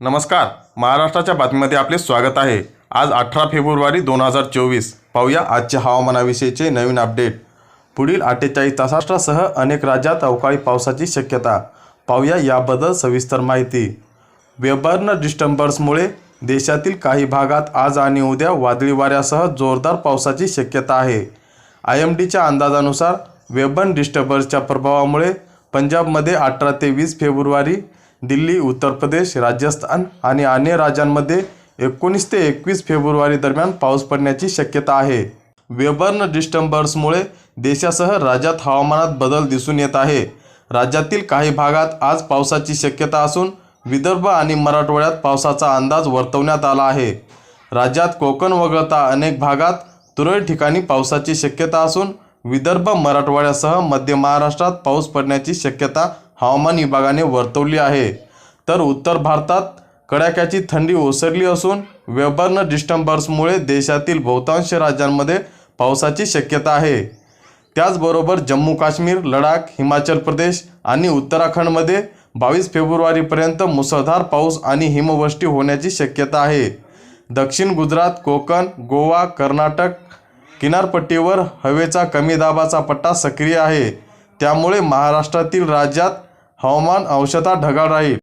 नमस्कार. महाराष्ट्राच्या बातमीमध्ये आपले स्वागत आहे. आज अठरा फेब्रुवारी दोन हजार चोवीस. पाहूया आजच्या हवामानाविषयीचे नवीन अपडेट. पुढील अठ्ठेचाळीस तासाष्ट्रासह अनेक राज्यात अवकाळी पावसाची शक्यता. पाहूया याबद्दल सविस्तर माहिती. वेबर्न डिस्टंबर्समुळे देशातील काही भागात आज आणि उद्या वादळी वाऱ्यासह जोरदार पावसाची शक्यता आहे. आय एम डीच्या अंदाजानुसार वेबर्न डिस्टर्बर्सच्या प्रभावामुळे पंजाबमध्ये अठरा ते वीस फेब्रुवारी दिल्ली उत्तर प्रदेश राजस्थान आणि अन्य राज्यांमध्ये एकोणीस ते एकवीस फेब्रुवारी दरम्यान पाऊस पडण्याची शक्यता आहे. वेबर्न डिस्टंबर्समुळे देशासह राज्यात हवामानात बदल दिसून येत आहे. राज्यातील काही भागात आज पावसाची शक्यता असून विदर्भ आणि मराठवाड्यात पावसाचा अंदाज वर्तवण्यात आला आहे. राज्यात कोकण वगळता अनेक भागात तुरळक ठिकाणी पावसाची शक्यता असून विदर्भ मराठवाड्यासह मध्य महाराष्ट्रात पाऊस पडण्याची शक्यता हवामान विभागाने वर्तवली आहे. तर उत्तर भारतात कडाक्याची थंडी ओसरली असून वेबर्न डिस्टंबर्समुळे देशातील बहुतांश राज्यांमध्ये पावसाची शक्यता आहे. त्याचबरोबर जम्मू काश्मीर लडाख हिमाचल प्रदेश आणि उत्तराखंडमध्ये बावीस फेब्रुवारीपर्यंत मुसळधार पाऊस आणि हिमवृष्टी होण्याची शक्यता आहे. दक्षिण गुजरात कोकण गोवा कर्नाटक किनारपट्टीवर हवेचा कमी दाबाचा पट्टा सक्रिय आहे. त्यामुळे महाराष्ट्रातील राज्यात हवामान अंशतः ढगाळ राहील.